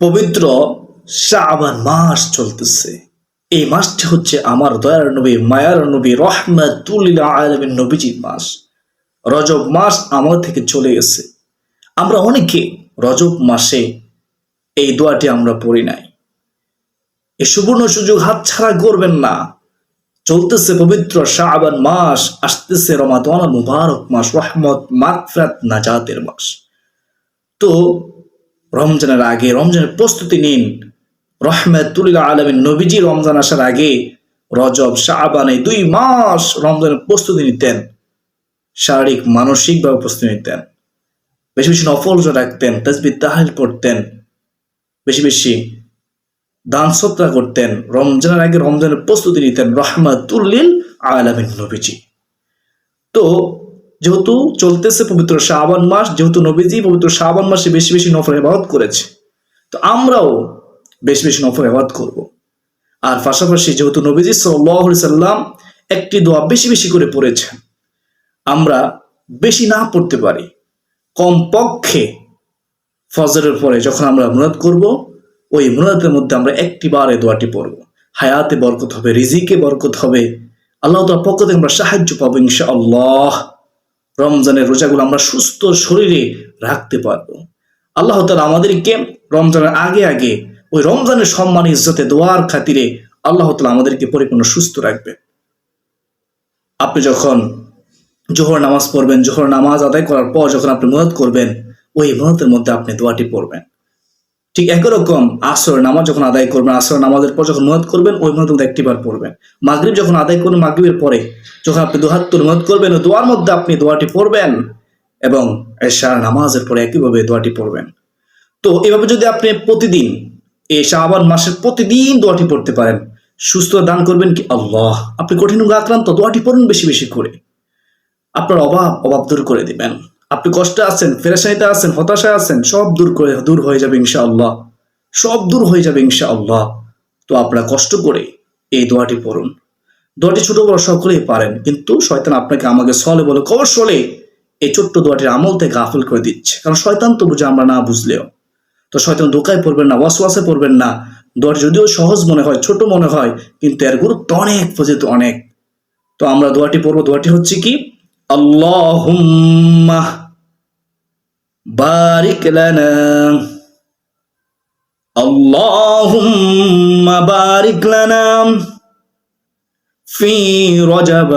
পবিত্র শাবান মাস চলতেছে। এই মাসটি হচ্ছে আমার দয়ার নবী, মায়ার নবী, রহমাতুল্লিল আলমের নবীজির মাস। রজব মাস আমার থেকে চলে গেছে। আমরা অনেকে রজব মাসে এই দোয়াটি আমরা পড়ি নাই। এই সুবর্ণ সুযোগ হাতছাড়া করবেন না। চলতেছে পবিত্র শাবান মাস, আসতেছে রমাদান মুবারক মাস, রহমত, মাগফিরাত, নাজাতের মাস। তো রমজানের আগে, রমজানের প্রস্তুতি নিন। রহমাতুল্লাহ আলমের নবীজি রমজান আসার আগে রজব শাহবান দুই মাস রমজানের প্রস্তুতি নিতেন। শারীরিক, মানসিকভাবে প্রস্তুতি নিতেন। বেশি বেশি নফল রাখতেন তসবি তাহাল করতেন বেশি বেশি দান সত্তা করতেন। রমজানের আগে রমজানের প্রস্তুতি নিতেন রহমাতুল্লিল আলমিন নবীজি। তো যেহেতু চলতেছে পবিত্র শাবান মাস, যেহেতু নবীজি পবিত্র শাবান মাসে বেশি বেশি নফর হেবাদত করেছে। তো আমরাও বেশি বেশি নফর হেবাদত করব। আর পাশাপাশি যেহেতু নবীজি সাল্লাহ সাল্লাম একটি দোয়া বেশি বেশি করে পড়েছেন, আমরা বেশি না পড়তে পারি। কমপক্ষে ফজরের পরে যখন আমরা মুরাদ করব, ওই মুরাদের মধ্যে আমরা একটি বার এই দোয়াটি পড়ব। হায়াতে বরকত হবে, রিজিকে বরকত হবে। আল্লাহ তার পক্ষ থেকে আমরা সাহায্য পাবো ইনশা আল্লাহ রমজানের রোজাগুলো আমরা সুস্থ শরীরে রাখতে পারব। আল্লাহ তালা আমাদেরকে রমজানের আগে আগে ওই রমজানের সম্মান ইজ্জতে দোয়ার খাতিরে আল্লাহ তালা আমাদেরকে পরিপূর্ণ সুস্থ রাখবে আপনি যখন জোহর নামাজ পড়বেন, জোহর নামাজ আদায় করার পর যখন আপনি মদত করবেন, ওই মদতের মধ্যে আপনি দোয়াটি পড়বেন। ঠিক একই রকম আসর নামাজ যখন আদায় করবেন আসর নামাজের পর যখন মদত করবেন, ওই মদত মধ্যে একটিবার পড়বেন। মাগরিব যখন আদায় করবেন, মাগরিবের পরে যখন আপনি দুহাত তুলে মদত করবেন, ওই দোয়ার মধ্যে আপনি দোয়াটি পড়বেন এবং এশার নামাজের পরে একইভাবে দোয়াটি পড়বেন। তো এভাবে যদি আপনি প্রতিদিন এই শাহবান মাসের প্রতিদিন দোয়াটি পড়তে পারেন, সুস্থ দান করবেন কি? আল্লাহ, আপনি কঠিন আক্রান্ত, দোয়াটি পড়ুন বেশি বেশি করে। আপনার অভাব অভাব দূর করে দিবেন। আপনি কষ্টে আছেন ফেরেশানিতে আছেন, হতাশায় আছেন, সব দূর করে, দূর হয়ে যাবে ইনশাআল্লাহ। সব দূর হয়ে যাবে ইনশাআল্লাহ। তো আপনারা কষ্ট করে এই দোয়াটি পড়ুন। দোয়াটি ছোট বড় সকলেই পারেন, কিন্তু শয়তান আপনাকে আমাকে সলে বলে কৌশলে এই ছোট্ট দোয়াটির আমল থেকে গাফিল করে দিচ্ছে। কারণ শয়তান তো বুঝে, আমরা না বুঝলেও। তো শয়তান দোকায় পড়বেন না, ওয়াসওয়াসে পড়বেন না। দোয়াটি যদিও সহজ মনে হয়, ছোট মনে হয়, কিন্তু এর গুরুত্ব অনেক ফজিত অনেক। তো আমরা দোয়াটি পড়ব, দোয়াটি হচ্ছে কি? আল্লাহুম্মা বারিক লানা আল্লাহুম্মা বারিক লানা في رجب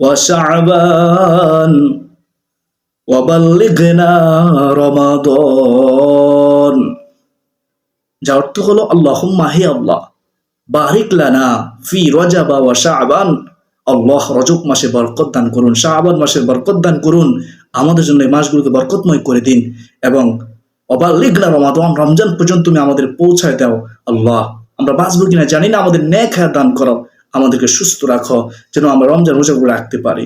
وشعبان وبلغنا رمضان যার অর্থ হলো আল্লাহুম্মা হে আল্লাহ বারিক লানা ফি রজাবা ওয়া শাবান আল্লাহ রজব মাসে বরকত দান করুন শাবান মাসে বরকত দান করুন আমাদের জন্য এই মাসগুলোকে বরকতময় করে দিন এবং অবালিগনা রমজান পর্যন্ত তুমি আমাদের পৌঁছায় দাও। আল্লাহ, আমরা বাঁচবো কিনা জানি না, আমাদের ন্যাক হায়াত দান করো। আমাদেরকে সুস্থ রাখো, যেন আমরা রমজান রোজাগুলো রাখতে পারি।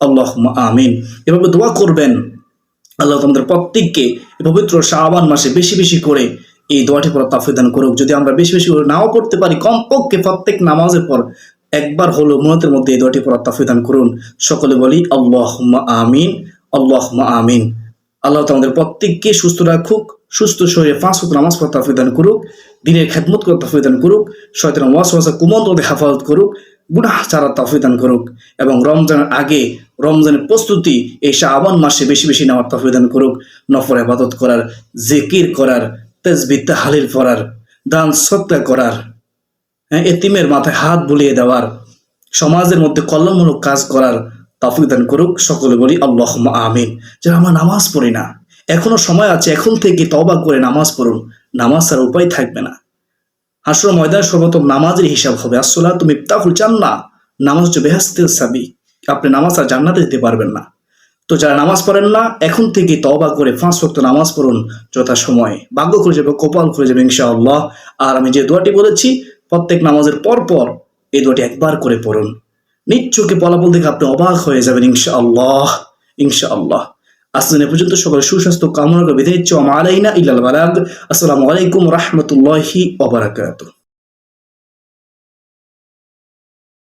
আল্লাহ আমিন। এভাবে দোয়া করবেন। আল্লাহ তোমাদের প্রত্যেককে পবিত্র শাহবান মাসে বেশি বেশি করে এই দোয়াটি পর তাফিদান করুক। যদি আমরা বেশি বেশি করে নাও করতে পারি, কমপক্ষে প্রত্যেক নামাজের পর একবার হলো মনতের মধ্যে এই দোয়াটি পর তাফিদান করুন। সকলে বলি আল্লাহ আমিন। আল্লাহ আমিন। আল্লাহ তোমাদের প্রত্যেককে সুস্থ রাখুক, সুস্থ শরীরে পাঁচ ফুট নামাজ পড়তে তাফিদান করুক, দিনের খেদমত করে তাফিদান করুক শয়তান ওয়াস ওয়াসা কুমন্ত হেফাজত করুক, গুনাহ চারা তাফিদান করুক এবং রমজানের আগে রমজানের প্রস্তুতি এই শাহবান মাসে বেশি বেশি নেওয়ার তাফিদান করুক নফর হেফাজত করার, জিকির করার তেজবি তাহালিল করার, দান সত্তা করার হ্যাঁ এতিমের মাথায় হাত বুলিয়ে দেওয়ার, সমাজের মধ্যে কল্যাণমূলক কাজ করার তাফিক দান করুক, সকলে বলি আল্লাহ আমিন। যে আমরা নামাজ পড়ি না, এখনও সময় আছে, এখন থেকে তবা করে নামাজ পড়ুন। নামাজ ছাড়া উপায় থাকবে না। হাসর ময়দান সর্বপ্রথম নামাজের হিসাব হবে। আসলা তুমি তাহুল চান না নামাজ হচ্ছে বেহাস্তের সাবি আপনি নামাজ আর জান্নাতে দিতে পারবেন না। তো যারা নামাজ পড়েন না, এখন থেকে তবা করে ফাঁস ওয়াক্ত নামাজ পড়ুন যথা সময় ভাগ্য করে যাবে, কপাল করে যাবে ইনশাআল্লাহ। আর আমি যে দোয়াটি বলেছি, প্রত্যেক নামাজের পর পর এই দোয়াটি একবার করে পড়ুন। নিচ্ছকে ফলাফল দেখে আপনি অবাক হয়ে যাবেন ইনশা আল্লাহ ইনশা আল্লাহ আসলে পর্যন্ত সকলে সুস্বাস্থ্য কামনা করে বিদায় চমালাইনা ইল্লাল বালাগ। আসসালামু আলাইকুম রহমতুল্লাহি ওবারাকাতুহ